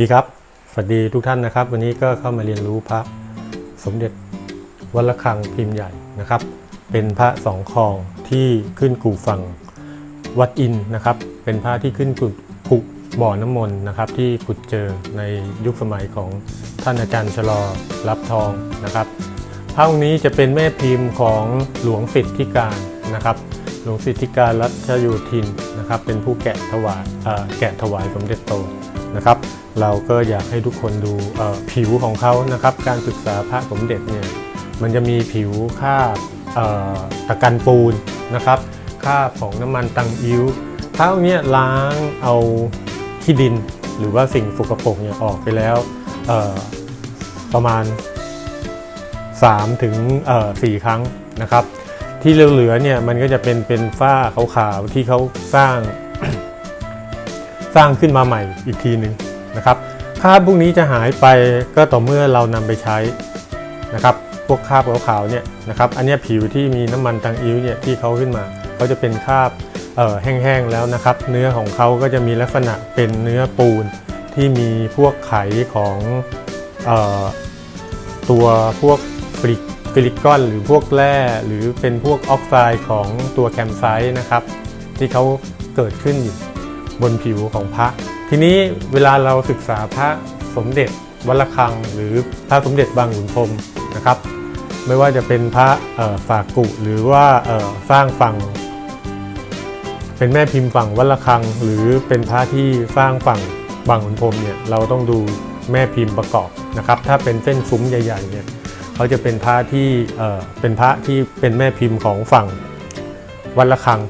ดีครับ สวัสดีทุกท่านนะครับ วันนี้ก็เข้ามาเรียนรู้พระสมเด็จวัดระฆังพิมพ์ใหญ่นะครับ เป็นพระสองคลองที่ขึ้นกู่ฝั่งวัดอินนะครับ เป็นพระที่ขึ้นกุกุบ่อน้ำมนต์นะครับ ที่ขุดเจอในยุคสมัยของท่านอาจารย์ชะลอรับทองนะครับพระองค์นี้จะเป็นแม่พิมพ์ของหลวงสิทธิการนะครับ หลวงสิทธิการรัชโยธินนะครับ เป็นผู้แกะถวายแกะถวายสมเด็จโตนะครับ เราก็อยากให้ทุกคนดูผิวของเขานะครับ การศึกษาพระสมเด็จเนี่ยมันจะมีผิวคราบตะกันปูนนะครับคราบของน้ำมันตังอิ้วพระองค์เนี้ล้างเอาขี้ดินหรือว่าสิ่งสกปรกเนี่ยออกไปแล้วประมาณ3ถึงเอ่ครั้งนะครับ ที่เหลือเนี่ยมันก็จะเป็นเป็นฝ้าขาวๆที่เขาสร้าง สร้างขึ้นมาใหม่อีกทีหนึ่ง นะครับคราบพวกนี้จะหายไปก็ต่อเมื่อเรานำไปใช้นะครับพวกคราบขาวๆเนี่ยนะครับอันนี้ผิวที่มีน้ำมันตังอิ้วเนี่ยที่เขาขึ้นมาเขาจะเป็นคราบเอ่อแห้งๆแล้วนะครับ เนื้อของเขาก็จะมีลักษณะเป็นเนื้อปูนที่มีพวกไขของเอ่อตัวพวกฟริฟิลิกอนหรือพวกแร่หรือเป็นพวกออกไซด์ของตัวแคมไซต์นะครับ ที่เขาเกิดขึ้นอยู่บนผิวของพระ ทีนี้เวลาเราศึกษาพระสมเด็จวัดระฆัง หรือพระสมเด็จบางขุนพรมนะครับ ไม่ว่าจะเป็นพระฝากกุหรือว่าสร้างฝั่ง เป็นแม่พิมพ์ฝั่งวัดระฆัง หรือเป็นพระที่สร้างฝั่งบางขุนพรมเนี่ยเราต้องดูแม่พิมพ์ประกอบนะครับ ถ้าเป็นเส้นซุ้มใหญ่ๆเนี่ยเขาจะเป็นพระที่เป็นพระที่เป็นแม่พิมพ์ของฝั่งวัดระฆัง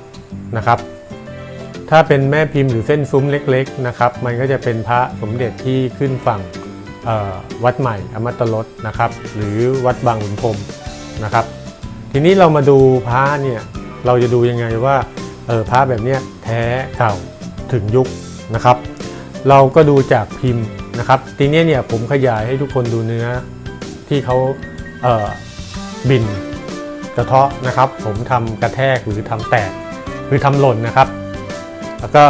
นะครับ ถ้าเป็นแม่พิมพ์หรือเส้นซุ้มเล็กๆนะครับมันก็จะเป็นพระสมเด็จที่ขึ้นฝั่งวัดใหม่อมตะรสนะครับหรือวัดบางขุนพรมนะครับ ทีนี้เรามาดูพระเนี่ยเราจะดูยังไงว่าเออพระแบบเนี้ยแท้เก่าถึงยุคนะครับ เราก็ดูจากพิมพ์นะครับ ทีนี้เนี่ยผมขยายให้ทุกคนดูเนื้อที่เขาเออบินกระเทาะนะครับ ผมทำกระแทกหรือทำแตกหรือทำหล่นนะครับ แล้วก็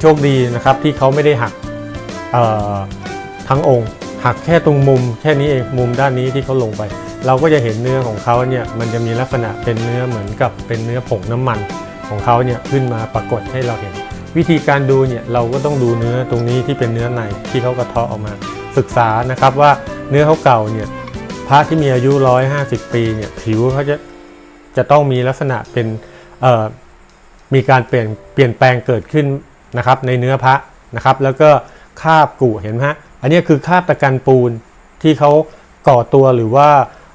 โชคดีนะครับที่เขาไม่ได้หักทั้งองค์หักแค่ตรงมุมแค่นี้เองมุมด้านนี้ที่เขาลงไป เราก็จะเห็นเนื้อของเขาเนี่ยมันจะมีลักษณะเป็นเนื้อเหมือนกับเป็นเนื้อผงน้ำมันของเขาเนี่ยขึ้นมาปรากฏให้เราเห็น วิธีการดูเนี่ยเราก็ต้องดูเนื้อตรงนี้ที่เป็นเนื้อในที่เขากระเทาะออกมา ศึกษานะครับว่าเนื้อเขาเก่าเนี่ยพระที่มีอายุ 150 ปีเนี่ยผิวเขาจะจะต้องมีลักษณะเป็นเอ่อ มีการเปลี่ยนเปลี่ยนแปลงเกิดขึ้นนะครับในเนื้อพระนะครับ แล้วก็คาบกุเห็นไหมฮะอันนี้คือคาบตะกันปูนที่เขาก่อตัวหรือว่า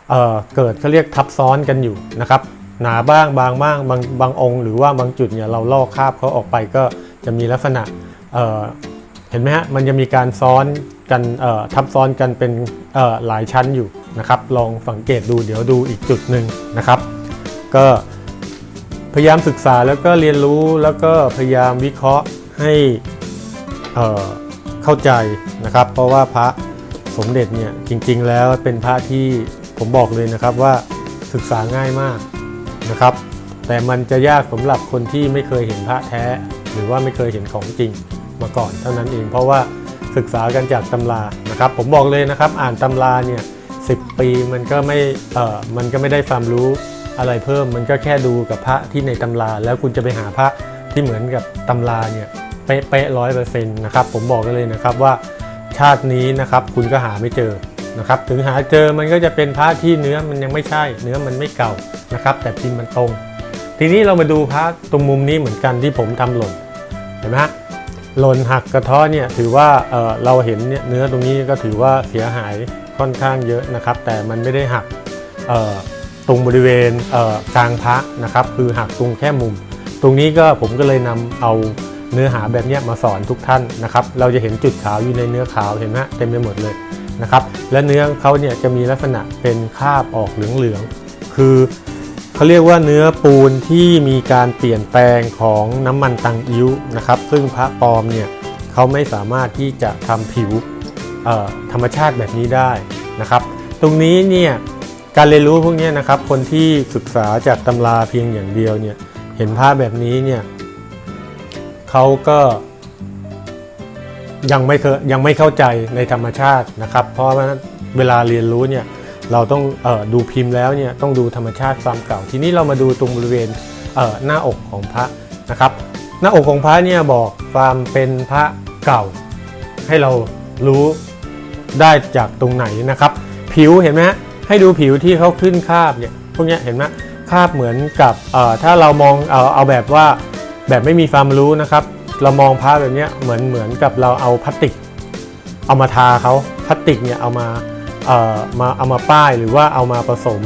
เเกิดเขาเรียกทับซ้อนกันอยู่นะครับ หนาบ้างบางบ้างบางบางองค์ หรือว่าบางจุดเนี่ยเราลอกคาบเขาออกไปก็จะมีลักษณะเเห็นไหมฮะมันจะมีการซ้อนกันทับซ้อนกันเป็นหลายชั้นอยู่นะครับ ลองสังเกตดูเดี๋ยวดูอีกจุดหนึ่งนะครับ ก็ พยายามศึกษาแล้วก็เรียนรู้แล้วก็พยายามวิเคราะห์ให้เข้าใจนะครับ เพราะว่าพระสมเด็จเนี่ยจริงๆ แล้วเป็นพระที่ผมบอกเลยนะครับว่าศึกษาง่ายมากนะครับ แต่มันจะยากสำหรับคนที่ไม่เคยเห็นพระแท้ หรือว่าไม่เคยเห็นของจริงมาก่อนเท่านั้นเอง เพราะว่าศึกษากันจากตำรานะครับ ผมบอกเลยนะครับ อ่านตำราเนี่ยสิปีมันก็ไม่เออมันก็ไม่ได้ความรู้ อะไรเพิ่มมันก็แค่ดูกับพระที่ในตำรา แล้วคุณจะไปหาพระที่เหมือนกับตำราเนี่ยเป๊ะร้อยเปอร์เซ็นต์นะครับผมบอกกันเลยนะครับว่าชาตินี้นะครับคุณก็หาไม่เจอนะครับถึงหาเจอมันก็จะเป็นพระที่เนื้อมันยังไม่ใช่ เนื้อมันไม่เก่านะครับ แต่พิมพ์มันตรง ทีนี้เรามาดูพร์ทตรงมุมนี้เหมือนกันที่ผมทำหล่นเห็นไหมฮะหล่นหักกระเท้อเนี่ยถือว่าเอ่อเราเห็นเนี่ยเนื้อตรงนี้ก็ถือว่าเสียหายค่อนข้างเยอะนะครับ แต่มันไม่ได้หักเอ่อ รงบริเวณเกลางพระนะครับ คือหักตรงแค่มุม ตรงนี้ก็ผมก็เลยนำเอาเนื้อหาแบบนี้มาสอนทุกท่านนะครับ เราจะเห็นจุดขาวอยู่ในเนื้อขาวเห็นไหมเต็มไปหมดเลยนะครับ และเนื้อเขาเนี่ยจะมีลักษณะเป็นคาบออกเหลืองๆคือเขาเรียกว่าเนื้อปูนที่มีการเปลี่ยนแปลงของน้ำมันตังอิ้วนะครับ ซึ่งพระปลอมเนี่ยเขาไม่สามารถที่จะทำผิวธรรมชาติแบบนี้ได้นะครับ ตรงนี้เนี่ย การเรียนรู้พวกนี้นะครับ คนที่ศึกษาจากตำราเพียงอย่างเดียวเนี่ยเห็นภาพแบบนี้เนี่ยเขาก็ยังไม่เคยยังไม่เข้าใจในธรรมชาตินะครับ เพราะว่าเวลาเรียนรู้เนี่ยเราต้องออดูพิมพ์แล้วเนี่ยต้องดูธรรมชาติความเก่า ทีนี้เรามาดูตรงบริเวณเหน้าอกของพระนะครับ หน้าอกของพระเนี่ยบอกความเป็นพระเก่า ให้เรารู้ได้จากตรงไหนนะครับ ผิวเห็นไหมฮะ ให้ดูผิวที่เขาขึ้นคราบเนี่ยพวกนี้เห็นไหมคราบเหมือนกับถ้าเรามองเอาเอาแบบว่าแบบไม่มีความรู้นะครับ เรามองพระแบบนี้เหมือนเหมือนกับเราเอาพลาสติก เอามาทาเขาพลาสติกเนี่ยเอามาเอ่อมาเอามาป้ายหรือว่าเอามาผสม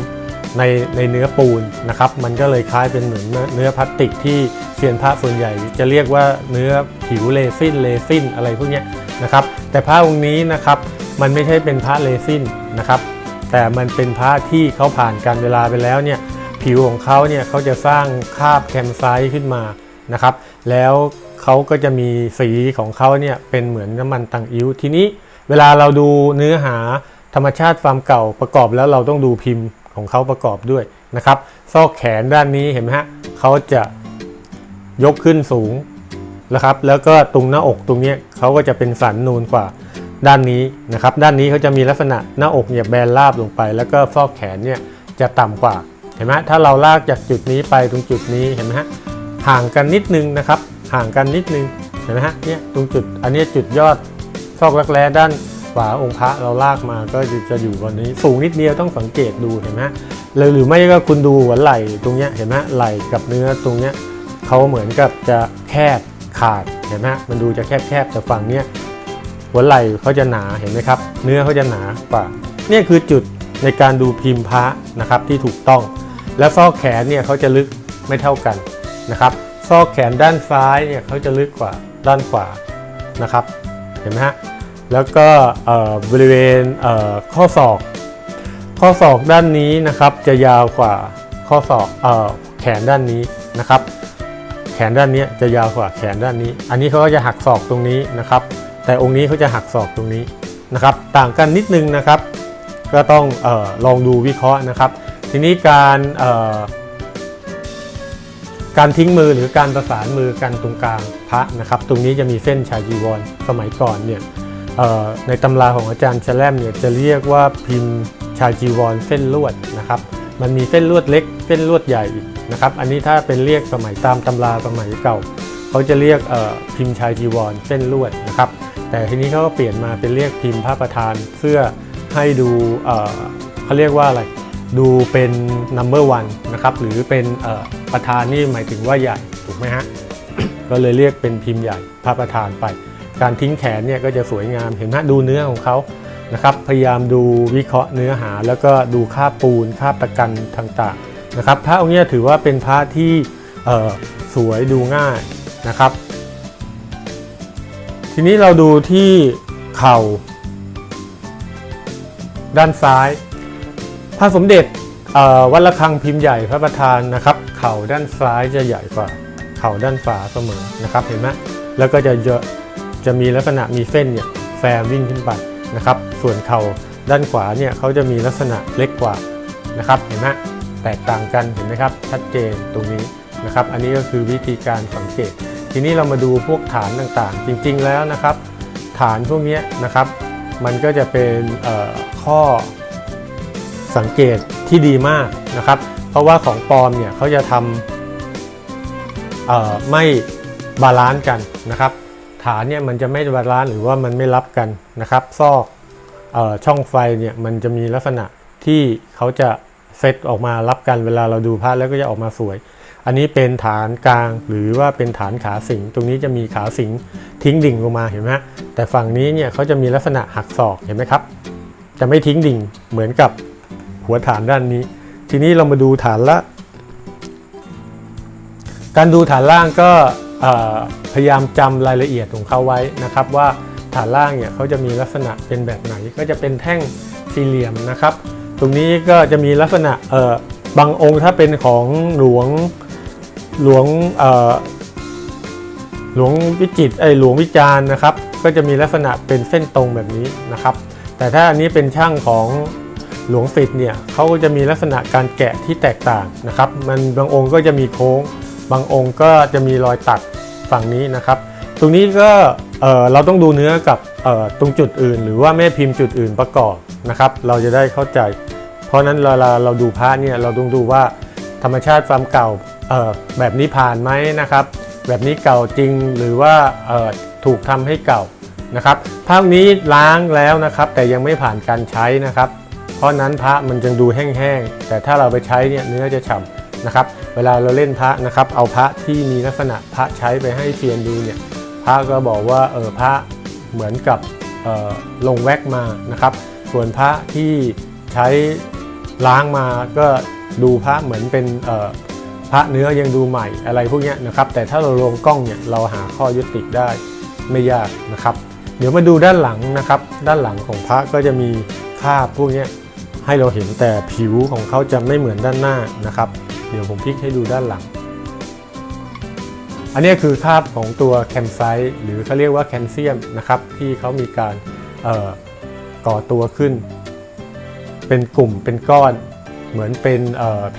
ในในเนื้อปูนนะครับ มันก็เลยคล้ายเป็นเหมือนเนื้อพลาสติกที่เซียนพระส่วนใหญ่ จะเรียกว่าเนื้อผิวเรซินเรซินอะไรพวกนี้นะครับ แต่พระองค์นี้นะครับมันไม่ใช่เป็นพระเรซินนะครับ แต่มันเป็นพระที่เขาผ่านการเวลาไปแล้วเนี่ยผิวของเขาเนี่ยเขาจะสร้างคาบแคมไซต์ขึ้นมานะครับ แล้วเขาก็จะมีสีของเขาเนี่ยเป็นเหมือนน้ำมันตังอิ้วทีนี้เวลาเราดูเนื้อหาธรรมชาติความเก่าประกอบแล้วเราต้องดูพิมพ์ของเขาประกอบด้วยนะครับ ซอกแขนด้านนี้เห็นไหมฮะเขาจะยกขึ้นสูงนะครับ แล้วก็ตรงหน้าอกตรงนี้เขาก็จะเป็นสันนูนกว่า ด้านนี้นะครับ ด้านนี้เขาจะมีลักษณะหน้าอกเนี่ยแบนราบลงไป แล้วก็ซอกแขนเนี่ยจะต่ำกว่า เห็นไหมถ้าเราลากจากจุดนี้ไปตรงจุดนี้เห็นไหมฮะห่างกันนิดนึงนะครับ ห่างกันนิดนึงเห็นไหมฮะเนี่ยตรงจุดอันนี้จุดยอดซอกรักแร้ด้านขวาองค์พระเราลากมาก็จะอยู่บนนี้ สูงนิดเดียวต้องสังเกตดูเห็นไหมเลยหรือไม่ก็คุณดูหัวไหล่ตรงเนี้ยเห็นไหมไหล่กับเนื้อตรงเนี้ยเขาเหมือนกับจะแคบขาดเห็นไหมมันดูจะแคบแคบๆแต่ฝั่งเนี้ย หัวไหล่เขาจะหนาเห็นไหมครับ เนื้อเขาจะหนากว่าเนี่ยคือจุดในการดูพิมพ์พระนะครับที่ถูกต้อง และซอกแขนเนี่ยเขาจะลึกไม่เท่ากันนะครับ ซอกแขนด้านซ้ายเนี่ยเขาจะลึกกว่าด้านขวานะครับ เห็นไหมฮะแล้วก็บริเวณเข้อศอก ข้อศอกด้านนี้นะครับจะยาวกว่าข้อศอกอแขนด้านนี้นะครับ แขนด้านนี้จะยาวกว่าแขนด้านนี้ อันนี้เขาก็จะหักศอกตรงนี้นะครับ แต่องค์นี้เขาจะหักศอกตรงนี้นะครับ ต่างกันนิดนึงนะครับ ก็ต้องออลองดูวิเคราะห์นะครับ ทีนี้การการทิ้งมือหรือการประสานมือกันตรงกลางพระนะครับ ตรงนี้จะมีเส้นชายจีวรสมัยก่อนเนี่ยในตำราของอาจารย์แชลมเนี่ยจะเรียกว่าพิมพ์ชายจีวรเส้นลวดนะครับ มันมีเส้นลวดเล็ก เส้นลวดใหญ่อีกนะครับ อันนี้ถ้าเป็นเรียกสมัยตามตำราสมัยเก่า เขาจะเรียกพิมพ์ชายจีวรเส้นลวดนะครับ แต่ทีนี้เขาก็เปลี่ยนมาเป็นเรียกพิมพ์พระประธานเพื่อให้ดูเขาเรียกว่าอะไรดูเป็น number one นะครับหรือเป็นประธานนี่หมายถึงว่าใหญ่ถูกไหมฮะก็เลยเรียกเป็นพิมพ์ใหญ่พระประธานไป การทิ้งแขนเนี่ยก็จะสวยงามเห็นไหมดูเนื้อของเขานะครับพยายามดูวิเคราะห์เนื้อหา แล้วก็ดูค่าปูนค่าบตะกันต่างๆนะครับพระองค์นี้ถือว่าเป็นพระที่สวยดูง่ายนะครับ ทีนี้เราดูที่เข่า ด้านซ้ายพระสมเด็จวัดระฆังพิมพ์ใหญ่พระประธานนะครับ เข่าด้านซ้ายจะใหญ่กว่า เข่าด้านขวาเสมอนะครับเห็นไหมแล้วก็จะเยอะจะมีลักษณะมีเส้นเนี่ยแฟร์วิ่งขึ้นไปนะครับ ส่วนเข่าด้านขวาเนี่ยเขาจะมีลักษณะเล็กกว่านะครับ เห็นไหมแตกต่างกันเห็นไหมครับ ชัดเจนตรงนี้นะครับ อันนี้ก็คือวิธีการสังเกต ทีนี้เรามาดูพวกฐานต่างๆ จริงๆแล้วนะครับ ฐานพวกนี้นะครับ มันก็จะเป็นข้อสังเกตที่ดีมากนะครับ เพราะว่าของปลอมเนี่ยเขาจะทำไม่บาลานซ์กันนะครับ ฐานเนี่ยมันจะไม่บาลานซ์หรือว่ามันไม่รับกันนะครับ ซอกออช่องไฟเนี่ยมันจะมีลักษณะที่เขาจะเซตออกมารับกันเวลาเราดูพระแล้วก็จะออกมาสวย อันนี้เป็นฐานกลางหรือว่าเป็นฐานขาสิง ตรงนี้จะมีขาสิงทิ้งดิ่งลงมาเห็นไหมแต่ฝั่งนี้เนี่ยเขาจะมีลักษณะหักศอกเห็นไหมครับ จะไม่ทิ้งดิ่งเหมือนกับหัวฐานด้านนี้ ทีนี้เรามาดูฐานละ การดูฐานล่างก็พยายามจำรายละเอียดของเขาไว้นะครับว่าฐานล่างเนี่ยเขาจะมีลักษณะเป็นแบบไหนก็จะเป็นแท่งสี่เหลี่ยมนะครับ ตรงนี้ก็จะมีลักษณะเอ่อบางองค์ถ้าเป็นของหลวง หลวงหลวงวิจิตไอหลวงวิจารนะครับ ก็จะมีลักษณะเป็นเส้นตรงแบบนี้นะครับ แต่ถ้าอันนี้เป็นช่างของหลวงสิทธิ์เนี่ยเขาก็จะมีลักษณะการแกะที่แตกต่างนะครับ มันบางองค์ก็จะมีโค้ง บางองค์ก็จะมีรอยตัดฝั่งนี้นะครับ ตรงนี้ก็เเราต้องดูเนื้อกับตรงจุดอื่น หรือว่าแม่พิมพ์จุดอื่นประกอบนะครับ เราจะได้เข้าใจ เพราะนั้นเวลาเราดูพระเนี่ยเราต้องดูว่าธรรมชาติความเก่า แบบนี้ผ่านไหมนะครับ แบบนี้เก่าจริงหรือว่าถูกทำให้เก่านะครับภาพนี้ล้างแล้วนะครับ แต่ยังไม่ผ่านการใช้นะครับ เพราะนั้นพระมันจึงดูแห้งๆแต่ถ้าเราไปใช้เนี่ยเนื้อจะฉ่ำนะครับ เวลาเราเล่นพระนะครับ เอาพระที่มีลักษณะพระใช้ไปให้เซียนดูเนี่ยพระก็บอกว่าเออพระเหมือนกับลงแว็กมานะครับ ส่วนพระที่ใช้ล้างมาก็ดูพระเหมือนเป็น ระเนื้อยังดูใหม่อะไรพวกนี้นะครับแต่ถ้าเราลงกล้องเนี่ยเราหาข้อยุติได้ไม่ยากนะครับ เดี๋ยวมาดูด้านหลังนะครับ ด้านหลังของพระก็จะมีคราบพวกนี้ให้เราเห็นแต่ผิวของเขาจะไม่เหมือนด้านหน้านะครับ เดี๋ยวผมพลิกให้ดูด้านหลัง อันนี้คือคราบของตัวแคมไซต์หรือเขาเรียกว่าแคลเซียมนะครับที่เขามีการก่อตัวขึ้น เป็นกลุ่มเป็นก้อน เหมือนเป็น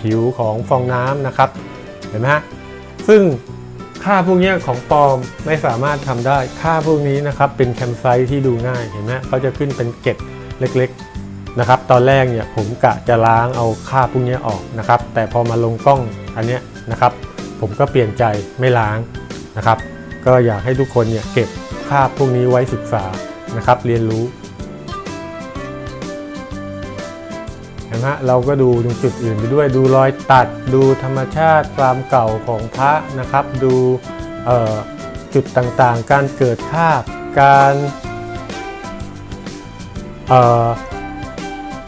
ผิวของฟองน้ำนะครับ เห็นไหมฮะ ซึ่งค่าพวกนี้ของปลอมไม่สามารถทำได้ ค่าพวกนี้นะครับเป็นแคมไซต์ที่ดูง่าย เห็นไหมเขาจะขึ้นเป็นเกล็ดเล็กๆนะครับ ตอนแรกเนี่ยผมกะจะล้างเอาค่าพวกนี้ออกนะครับ แต่พอมาลงกล้องอันเนี้ยนะครับ ผมก็เปลี่ยนใจไม่ล้างนะครับ ก็อยากให้ทุกคนเนี่ยเก็บภาพวกนี้ไว้ศึกษานะครับ เรียนรู้ นไหมฮะเราก็ดูตรงจุดอื่นไปด้วยดูรอยตัด ดูธรรมชาติความเก่าของพระนะครับ ดูจุดต่างๆ การเกิดคาบการ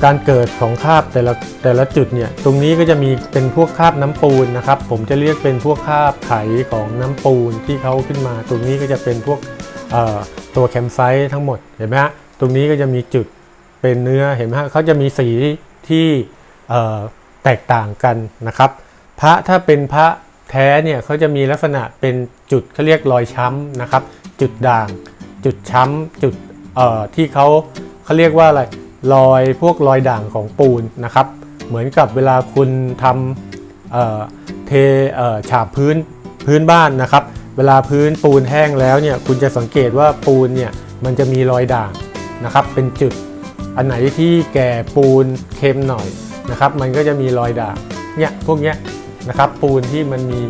การเกิดของคาบแต่ละแต่ละจุดเนี่ยตรงนี้ก็จะมีเป็นพวกคาบน้ำปูนนะครับ ผมจะเรียกเป็นพวกคาบไขของน้ำปูนที่เขาขึ้นมา ตรงนี้ก็จะเป็นพวกตัวแคมไซต์ทั้งหมดเห็นไหมฮะตรงนี้ก็จะมีจุดเป็นเนื้อเห็นไหมฮะเขาจะมีสี ที่แตกต่างกันนะครับ พระถ้าเป็นพระแท้เนี่ยเขาจะมีลักษณะเป็นจุดเขาเรียกรอยช้ำนะครับ จุดด่าง จุดช้ำจุดที่เขาเขาเรียกว่าอะไรรอยพวกรอยด่างของปูนนะครับ เหมือนกับเวลาคุณทำเเทฉาบพื้นพื้นบ้านนะครับ เวลาพื้นปูนแห้งแล้วเนี่ยคุณจะสังเกตว่าปูนเนี่ยมันจะมีรอยด่างนะครับ เป็นจุด อันไหนที่แก่ปูนเค็มหน่อยนะครับ มันก็จะมีรอยด่างเนี่ยพวกเนี้ยนะครับปูนที่มันมี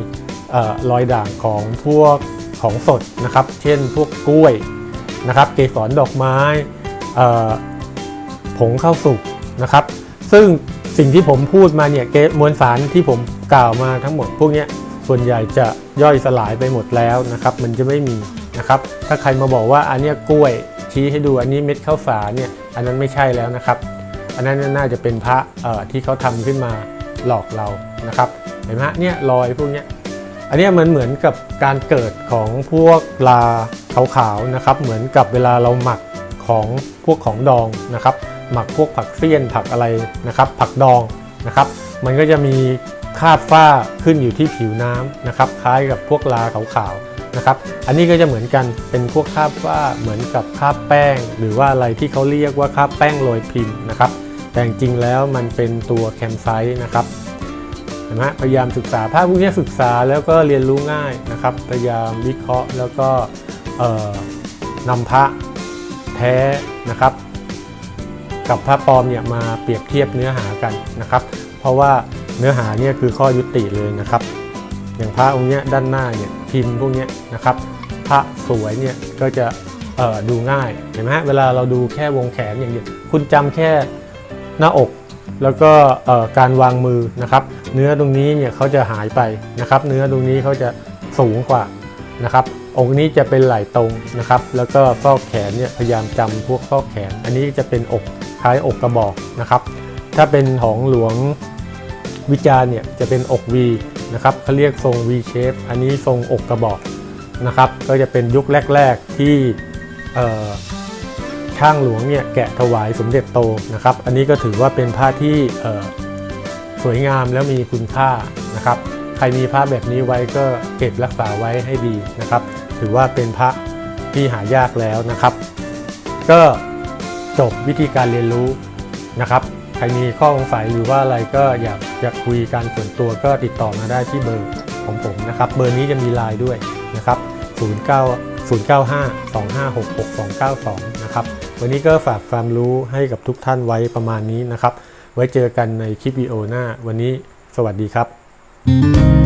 เอ่อรอยด่างของพวกของสดนะครับ เช่นพวกกล้วยนะครับ เกสรดอกไม้ผงข้าวสุกนะครับ ซึ่งสิ่งที่ผมพูดมาเนี่ยมวลสารที่ผมกล่าวมาทั้งหมดพวกเนี้ยส่วนใหญ่จะย่อยสลายไปหมดแล้วนะครับ มันจะไม่มีนะครับ ถ้าใครมาบอกว่าอันนี้กล้วย ชี้ให้ดูอันนี้เม็ดข้าวสารเนี่ยอันนั้นไม่ใช่แล้วนะครับ อันนั้นน่าจะเป็นพระเอ่อที่เขาทำขึ้นมาหลอกเรานะครับเห็นไหมฮะเนี่ยรอยพวกเนี้ยอันนี้มันเหมือนกับการเกิดของพวกลาขาวๆนะครับ เหมือนกับเวลาเราหมักของพวกของดองนะครับ หมักพวกผักเสี้ยนผักอะไรนะครับ ผักดองนะครับ มันก็จะมีคราบฝ้าขึ้นอยู่ที่ผิวน้ำนะครับ คล้ายกับพวกลาขาวๆ นะครับ อันนี้ก็จะเหมือนกันเป็นพวกคราบฝ้าเหมือนกับคราบแป้ง หรือว่าอะไรที่เขาเรียกว่าคราบแป้งโรยพิมพ์นะครับ แต่จริงแล้วมันเป็นตัวแคมไซต์นะครับนไหมพยายามศึกษาภาพพวกนี้ศึกษาแล้วก็เรียนรู้ง่ายนะครับ พยายามวิเคราะห์แล้วก็นำพระแท้นะครับ กับพระปลอมเนี่ยมาเปรียบเทียบเนื้อหากันนะครับ เพราะว่าเนื้อหาเนี่ยคือข้อยุติเลยนะครับ อย่างพระองค์เนี้ยด้านหน้าเนี่ย พิมพ์พวกนี้นะครับพระสวยเนี่ยก็จะดูง่ายเห็นไหมฮะเวลาเราดูแค่วงแขนอย่างเดียวคุณจำแค่หน้าอกแล้วก็การวางมือนะครับ เนื้อตรงนี้เนี่ยเขาจะหายไปนะครับ เนื้อตรงนี้เขาจะสูงกว่านะครับ องค์นี้จะเป็นไหล่ตรงนะครับ แล้วก็ซอกแขนเนี่ยพยายามจำพวกซอกแขน อันนี้จะเป็นอกคล้ายอกกระบอกนะครับ ถ้าเป็นของหลวงวิจารเนี่ยจะเป็นอก V นะครับเขาเรียกทรง V shape อันนี้ทรงอกกระบอกนะครับก็จะเป็นยุคแรก ๆ ที่ช่างหลวงเนี่ยแกะถวายสมเด็จโตนะครับ อันนี้ก็ถือว่าเป็นผ้าที่สวยงามแล้วมีคุณค่านะครับ ใครมีผ้าแบบนี้ไว้ก็เก็บรักษาไว้ให้ดีนะครับ ถือว่าเป็นพระที่หายากแล้วนะครับ ก็จบวิธีการเรียนรู้นะครับ ใครมีข้อสงสัยหรือว่าอะไรก็อยากอยากคุยการส่วนตัวก็ติดต่อมาได้ที่เบอร์ของผมนะครับเบอร์นี้จะมีไลน์ด้วยนะครับ09 095 256 6292 นะครับ วันนี้ก็ฝากความรู้ให้กับทุกท่านไว้ประมาณนี้นะครับ ไว้เจอกันในคลิปวิดีโอหน้า วันนี้สวัสดีครับ